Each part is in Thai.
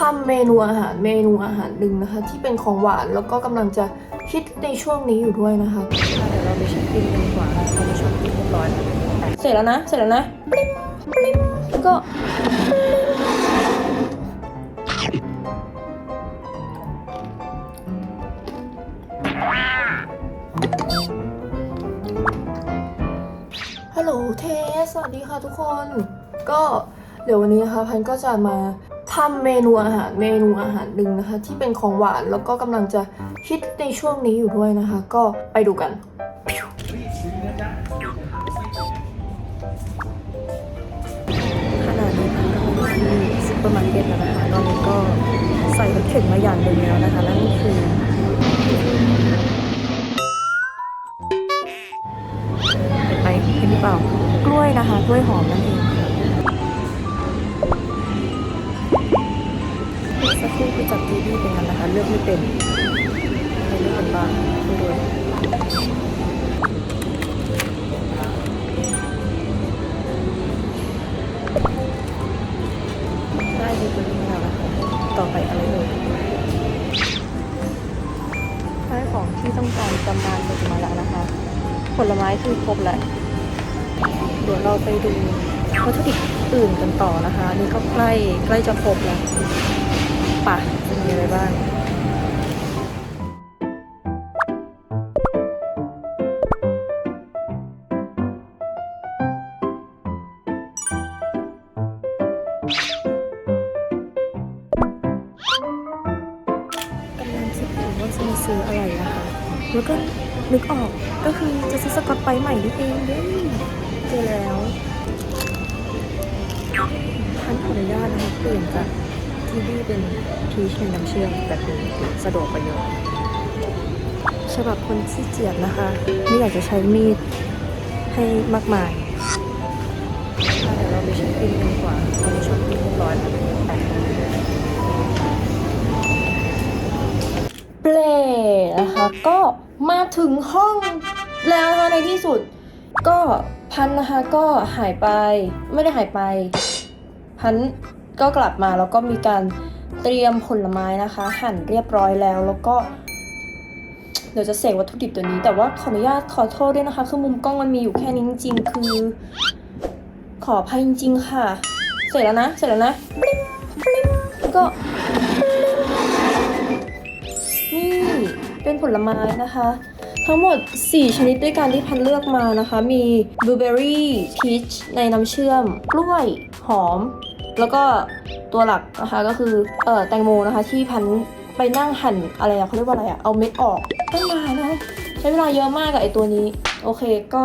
ทำเมนูอาหารเมนูอาหารหนึ่งนะคะ ที่เป็นของหวานแล้วก็กำลังจะฮิตในช่วงนี้อยู่ด้วยนะคะเดี๋ยวเราไปช้อปปิ้งกันดีกว่าเราไปช้อปปิ้งเรียบร้อยแล้วเสร็จแล้วนะ เสร็จแล้วนะปริ๊บปริ๊บแล้วก็ฮัลโหลเทสสวัสดีค่ะทุกคน ก็เดี๋ยววันนี้นะคะพันก็จะมา ทำเมนูอาหารเมนูอาหารหนึ่งนะคะ ที่เป็นของหวานแล้วก็กำลังจะฮิตในช่วงนี้อยู่ด้วยนะคะ ก็ไปดูกันขนาดนี้นก็ที่ซุปเปอร์มาร์เก็ตแล้วนะคะนนี้ก็ใส่รถเข็นมาอย่างหนึ่งแล้วนะคะนั่นคือเห็นไหมเห็นหรือเปล่ากล้วยนะคะกล้วยหอมนั่นเอง เป็นกันนะคะ เลือกไม่เป็นเลือกเป็นบ้างไม่รู้ได้ดีกว่านี้แล้วนะคะต่อไปอะไรเลยได้ของที่ต้องการจำนานหมดมาแล้วนะคะ ผลไม้คือครบแล้วเดี๋ยวเราไปดูวัตถุดิบอื่นกันต่อนะคะ นี่ก็ใกล้ใกล้จะครบแล้วป่ะ มีอะไรบ้างกำลังคิดอยู่ว่าจะมาซื้ออะไรนะคะ แล้วก็นึกออกก็คือจะซื้อสกอตไบรท์ใหม่นี่เองเด้ยเจอแล้วท่านขออนุญาตนะคะเปลี่ยนจาก ทีวีเป็นพีชในน้ำเชื่อมแบบนี้สะดวกประโยชน์ฉบับคนขี้เกียจนะคะ ไม่อยากจะใช้มีดให้มากมายเดี๋ยวเราไปช้อปปิ้งกันดีกว่าเราช้อปปิ้งเรียบร้อยแล้วเปลนะคะก็มาถึงห้องแล้วนะคะในที่สุด ก็พันนะคะก็หายไปไม่ได้หายไป พัน ก็กลับมาแล้วก็มีการเตรียมผลไม้นะคะ หั่นเรียบร้อยแล้วแล้วก็เดี๋ยวจะเสกวัตถุดิบตัวนี้ แต่ว่าขออนุญาตขอโทษด้วยนะคะ คือมุมกล้องมันมีอยู่แค่นี้จริงๆคือ ขออภัยจริง ๆ ค่ะ เสร็จแล้วนะ เสร็จแล้วนะปริ๊บปริ๊บแล้วก็นี่เป็นผลไม้นะคะ ทั้งหมด 4 ชนิดด้วยกันที่พันเลือกมานะคะ มีบลูเบอรี่พีชในน้ำเชื่อม กล้วย หอม แล้วก็ตัวหลักนะคะก็คือเอ่อแตงโมนะคะที่พันไปนั่งหั่นอะไรอะเขาเรียกว่าอะไรอะเอาเม็ดออกตั้งนานนะใช้เวลาเยอะมากกับไอตัวนี้ โอเคก็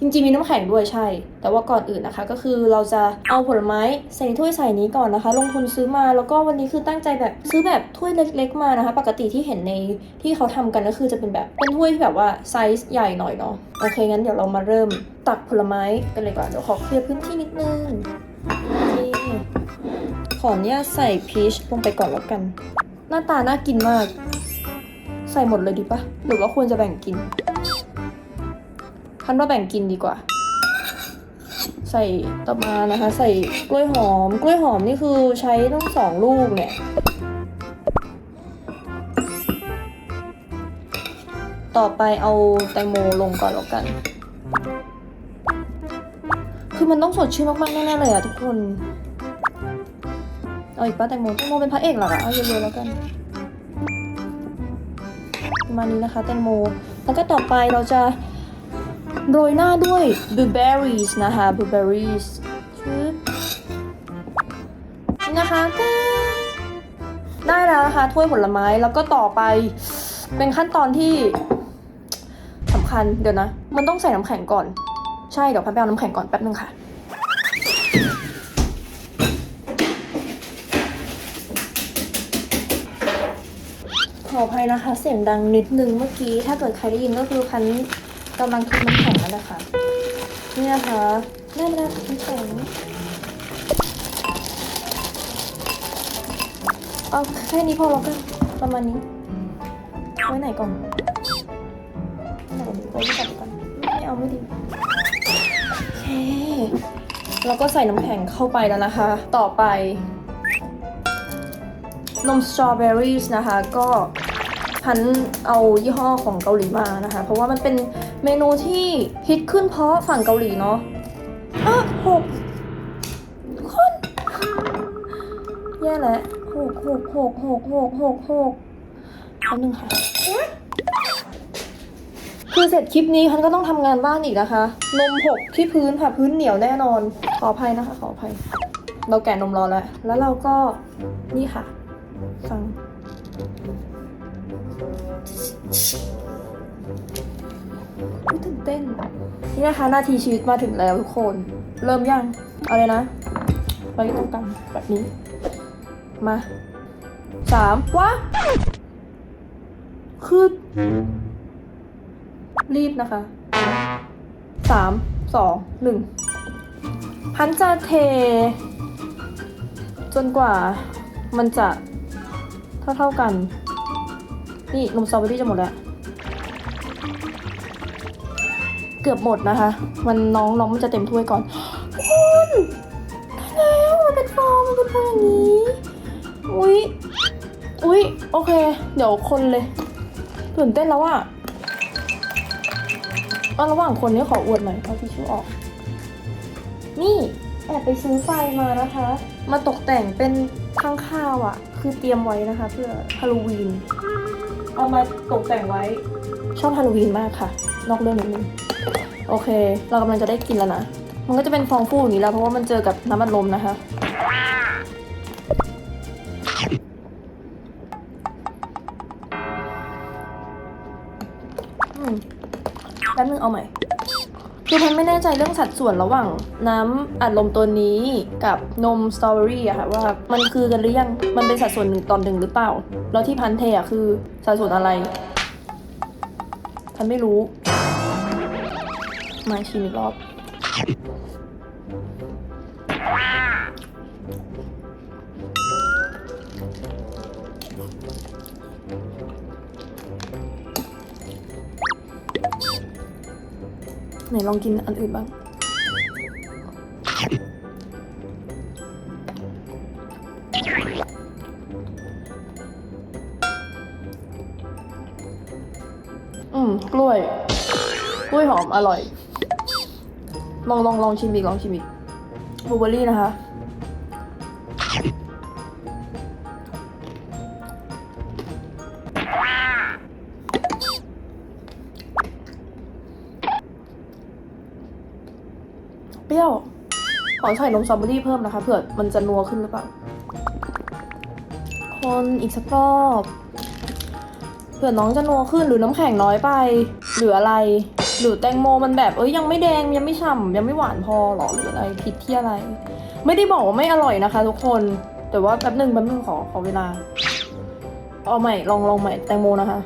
จริงๆมีน้ำแข็งด้วยใช่ แต่ว่าก่อนอื่นนะคะ ก็คือเราจะเอาผลไม้ใส่ถ้วยใส่นี้ก่อนนะคะ ลงทุนซื้อมาแล้วก็วันนี้คือตั้งใจแบบซื้อแบบถ้วยเล็ก ๆ มานะคะ ปกติที่เห็นในที่เขาทำกันก็คือจะเป็นแบบเป็นถ้วยที่แบบว่าไซส์ใหญ่หน่อยเนาะโอเคงั้นเดี๋ยวเรามาเริ่มตักผลไม้กันเลยก่อนเดี๋ยวขอเคลียร์พื้นที่นิดนึง ขอเนี่ยใส่พีชลงไปก่อนแล้วกัน หน้าตาน่ากินมาก ใส่หมดเลยดีปะหรือว่าควรจะแบ่งกินพันว่าแบ่งกินดีกว่า ใส่ต่อมานะคะ ใส่กล้วยหอม กล้วยหอมนี่คือใช้ต้องสองลูกเนี่ย ต่อไปเอาแตงโมลงก่อนแล้วกันคือมันต้องสดชื่นมากๆแน่ๆเลยอะทุกคน เอาอีกป้าแตงโมแตงโมเป็นพระเอกเหรอเอาเยอะๆแล้วกันประมาณนี้นะคะแตงโม แล้วก็ต่อไปเราจะโรยหน้าด้วย blueberries นะคะ blueberries ชึบนี่นะคะแต้ได้แล้วนะคะถ้วยผลไม้แล้วก็ต่อไปเป็นขั้นตอนที่สำคัญเดี๋ยวนะ มันต้องใส่น้ำแข็งก่อน ใช่เดี๋ยวพันไปเอาน้ำแข็งก่อนแป๊บนึงค่ะ ข ออภัยนะคะ เสียงดังนิดนึงเมื่อกี้ ถ้าเกิดใครได้ยินก็คือพันกำลังทุบน้ำแข็งนั่นะคะ นี่นะคะได้เวลาทุบน้ำแข็งเอาแค่นี้พอแล้วกันประมาณนี้ไว้ไหนก่อนไหนไว้ที่ตัดก่อนไม่เอาไม่ดีโอเคแล้วก็ใส่น้ำแข็งเข้าไปแล้วนะคะ ต่อไปนมสตรอเบอรี่นะคะ ก็ันเอายี่ห้อของเกาหลีมานะคะ เพราะว่ามันเป็นเมนูที่ฮิตขึ้นเพราะฝั่งเกาหลีเนาะอะหกคนแย่แล้วหกหกหกหกหกหกหกอันหนึ่งค่ะคือเสร็จคลิปนี้พันก็ต้องทำงานบ้านอีกนะคะ นมหกที่พื้นค่ะพื้นเหนียวแน่นอน ขออภัยนะคะ ขออภัย เราแกะนมรอแล้ว แล้วเราก็นี่ค่ะ ฟัง ตื่นเต้น นี่นะคะนาทีชีวิตมาถึงแล้วทุกคน เริ่มยัง เอาเลยนะไปตรงกลางแบบนี้ มาสามวะคือ รีบนะคะสามสองหนึ่งพันจะเท จนกว่ามันจะเท่าเท่ากัน นี่นมสตรอเบอรี่จะหมดแล้ว เกือบหมดนะคะ มันน้องน้องมันจะเต็มถ้วยก่อนคุณได้แล้วมันเป็นฟองมันเป็นฟองอย่างนี้ อุ๊ยอุ๊ยโอเค เดี๋ยวคนเลยตื่นเต้นแล้วอะเอาระหว่างคนนี้ขออวดหน่อยเอาทิชชู่ออก นี่แอบไปซื้อไฟมานะคะ มาตกแต่งเป็นข้างข้าวอะคือเตรียมไว้นะคะ เพื่อฮาโลวีน เอามาตกแต่งไว้ ชอบฮาโลวีนมากค่ะ นอกเรื่องนิดนึงโอเค เรากำลังจะได้กินแล้วนะ มันก็จะเป็นฟองฟูอย่างนี้แล้ว เพราะว่ามันเจอกับน้ำมันลมนะคะ อืมแป๊บนึงเอาใหม่ คือพันไม่แน่ใจเรื่องสัดส่วนระหว่างน้ำอัดลมตัวนี้กับนมสตรอเบอรี่อะค่ะว่ามันคือกันหรือยังมันเป็นสัดส่วนหนึ่งต่อหนึ่งหรือเปล่า แล้วที่พันเทอะคือสัดส่วนอะไรพันไม่รู้ มาชิมอีกรอบ ไหนลองกินอันอื่นบ้าง อืมกล้วย กล้วยหอมอร่อย ลองลองลองชิมอีกลองชิมอีกบลูเบอร์รี่นะคะ เปรี้ยว ขอใส่นมสตรอเบอรี่เพิ่มนะคะเผื่อมันจะนัวขึ้นหรือเปล่า คนอีกสักรอบเผื่อน้องจะนัวขึ้นหรือน้ำแข็งน้อยไป หรืออะไร หรือแตงโมมันแบบเอ้ยยังไม่แดงยังไม่ฉ่ำยังไม่หวานพอหรอหรืออะไรผิดที่อะไร ไม่ได้บอกว่าไม่อร่อยนะคะ ทุกคน แต่ว่าแป๊บหนึ่งแป๊บหนึ่งขอขอเวลา เอาใหม่ลองลองใหม่แตงโมนะคะ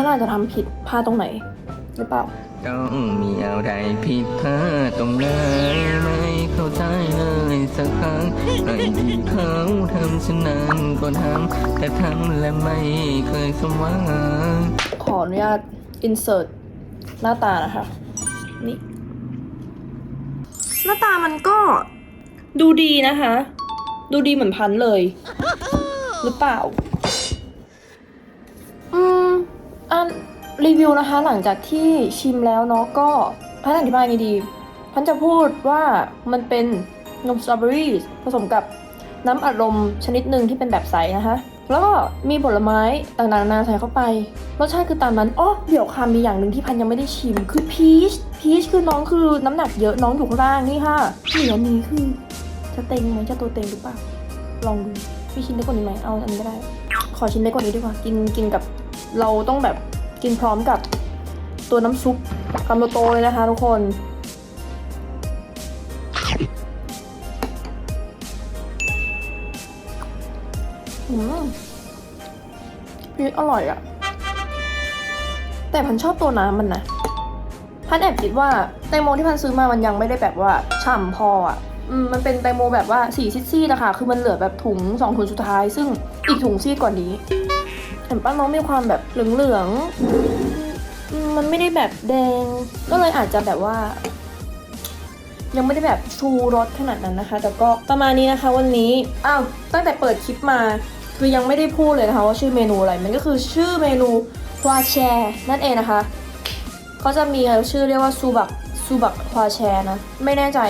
พระอาจจะทำผิดพลาดตรงไหน หรือเปล่า ต้องมีอะไรผิดพลาดตรงไหนไม่เข้าใจเลยสักครั้งใครที่เขาทำฉันนั้นก็ทำแต่ทำและไม่เคยสมหวังขออนุญาต insert หน้าตานะคะ นี่ หน้าตามันก็ดูดีนะคะ ดูดีเหมือนพันเลย หรือเปล่า อันรีวิวนะคะหลังจากที่ชิมแล้วเนาะก็พันอธิบายไงดีพันจะพูดว่ามันเป็นนมสตรอเบอรี่ผสมกับน้ำอัดลมชนิดหนึ่งที่เป็นแบบใสนะคะแล้วก็มีผลไม้ต่างๆนานาใส่เข้าไป รสชาติคือตามนั้นอ๋อเดี๋ยวค่ะมีอย่างหนึ่งที่พันยังไม่ได้ชิม คือพีชพีชคือน้องคือน้ำหนักเยอะน้องอยู่ข้างล่างนี่ค่ะเหลือนี้คือจะเต็งไหมจะตัวเต็งหรือเปล่าลองดูมีชิ้นเล็กกว่านี้ไหมเอาอันนี้ก็ได้ ขอชิ้นเล็กกว่านี้ดีกว่า กินกินกับ เราต้องแบบกินพร้อมกับตัวน้ำซุปคำโตๆเลยนะคะทุกคน อืมพีชอร่อยอะแต่พันชอบตัวน้ำมันนะพันแอบคิดว่าแตงโมที่พันซื้อมามันยังไม่ได้แบบว่าฉ่ำพออะมมันเป็นแตงโมแบบว่าสีซีดๆนะคะคือมันเหลือแบบถุงสองถุงสุดท้าย ซึ่งอีกถุงซีดกว่านี้ เห็นป้าน้องมีความแบบเหลืองๆมันไม่ได้แบบแดง ก็เลยอาจจะแบบว่า ยังไม่ได้แบบชูรสขนาดนั้นนะคะ แต่ก็ประมาณนี้นะคะ วันนี้อ้าวตั้งแต่เปิดคลิปมา คือยังไม่ได้พูดเลยนะคะ ว่าชื่อเมนูอะไรมันก็คือชื่อเมนูควาแชร์นั่นเองนะคะเขาจะมีชื่อเรียกว่าซูบักซูบักควาแชร์นะ ไม่แน่ใจ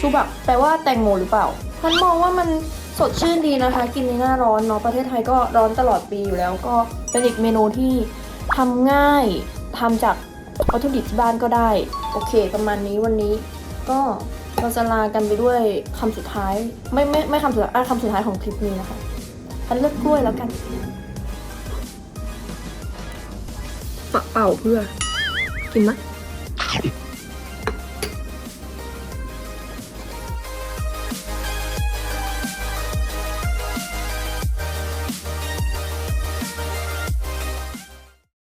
ซูบักแปลว่าแตงโมหรือเปล่าพันมองว่ามัน สดชื่นดีนะคะ กินในหน้าร้อนเนาะประเทศไทยก็ร้อนตลอดปีอยู่แล้วก็เป็นอีกเมนูที่ทำง่ายทำจากวัตถุดิบที่บ้านก็ได้ โอเค ประมาณนี้วันนี้ ก็เราจะลากันไปด้วยคำสุดท้าย ไม่ไม่ไม่คำสุดท้ายอะคำสุดท้ายของคลิปนี้นะคะพันเลือกกล้วยแล้วกันปะเป่าเพื่อ กินไหม